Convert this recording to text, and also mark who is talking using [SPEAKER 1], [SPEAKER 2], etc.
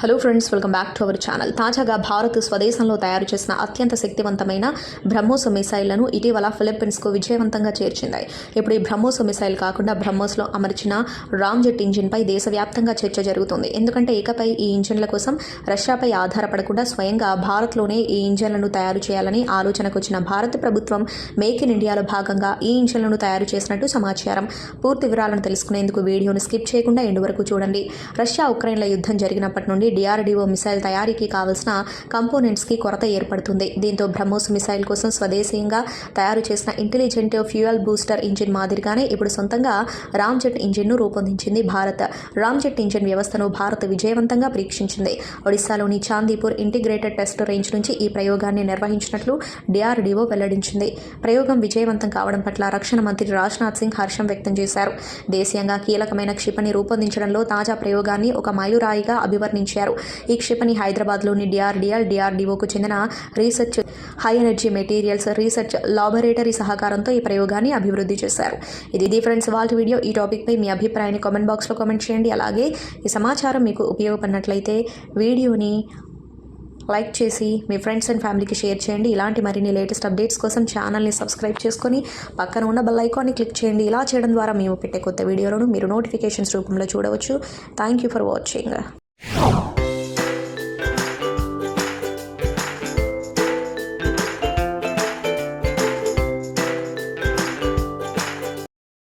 [SPEAKER 1] Hello friends welcome back to our channel తాజాగా భారత్ స్వదేశంలో తయారు చేసిన అత్యంత శక్తివంతమైన బ్రహ్మోస్ మిసైళ్ళను ఇటీవల ఫిలిప్పీన్స్కు విజయవంతంగా చేర్చింది. ఇప్పుడు ఈ బ్రహ్మోస్ మిసైల్ కాకుండా బ్రహ్మోస్లో అమర్చిన రామ్ జెట్ ఇంజిన్పై దేశవ్యాప్తంగా చర్చ జరుగుతుంది. ఎందుకంటే ఇకపై ఈ ఇంజిన్ల కోసం రష్యాపై ఆధారపడకుండా స్వయంగా భారత్లోనే ఈ ఇంజిన్లను తయారు చేయాలని ఆలోచనకు వచ్చిన భారత ప్రభుత్వం మేక్ ఇన్ ఇండియాలో భాగంగా ఈ ఇంజిన్లను తయారు చేసినట్టు సమాచారం. పూర్తి వివరాలను తెలుసుకునేందుకు వీడియోను స్కిప్ చేయకుండా ఎండు వరకు చూడండి. రష్యా ఉక్రెయిన్ల యుద్ధం జరిగినప్పటి నుండి డిఆర్డీఓ మిసైల్ తయారీకి కావలసిన కంపోనెంట్స్కి కొరత ఏర్పడుతుంది. దీంతో బ్రహ్మోస్ మిసైల్ కోసం స్వదేశీయంగా తయారు చేసిన ఇంటెలిజెంట్ ఫ్యూయల్ బూస్టర్ ఇంజిన్ మాదిరిగానే ఇప్పుడు సొంతంగా రామ్జెట్ ఇంజిన్ను రూపొందించింది భారత్. రామ్ జెట్ ఇంజిన్ వ్యవస్థను భారత్ విజయవంతంగా పరీక్షించింది. ఒడిశాలోని చాందీపూర్ ఇంటిగ్రేటెడ్ టెస్ట్ రేంజ్ నుంచి ఈ ప్రయోగాన్ని నిర్వహించినట్లు డిఆర్డీఓ వెల్లడించింది. ప్రయోగం విజయవంతం కావడం పట్ల రక్షణ మంత్రి రాజ్నాథ్ సింగ్ హర్షం వ్యక్తం చేశారు. దేశీయంగా కీలకమైన క్షిపణి రూపొందించడంలో తాజా ప్రయోగాన్ని ఒక మైలురాయిగా అభివర్ణించారు. ఈ క్షిపణి హైదరాబాద్లోని డిఆర్డిఎల్ డిఆర్డీఓకు చెందిన research high energy materials research laboratory సహకారంతో ఈ ప్రయోగాన్ని అభివృద్ధి చేశారు. ఇది ఇది ఫ్రెండ్స్ వాళ్ళ వీడియో. ఈ టాపిక్పై మీ అభిప్రాయాన్ని కామెంట్ బాక్స్లో కామెంట్ చేయండి. అలాగే ఈ సమాచారం మీకు ఉపయోగపడినట్లయితే వీడియోని లైక్ చేసి మీ ఫ్రెండ్స్ అండ్ ఫ్యామిలీకి షేర్ చేయండి. ఇలాంటి మరిన్ని లేటెస్ట్ అప్డేట్స్ కోసం ఛానల్ని సబ్స్క్రైబ్ చేసుకొని పక్కన ఉన్న బెల్ ఐకాన్ని క్లిక్ చేయండి. ఇలా చేయడం ద్వారా మేము పెట్టే కొత్త వీడియోలను మీరు నోటిఫికేషన్స్ రూపంలో చూడవచ్చు. Thank you for watching.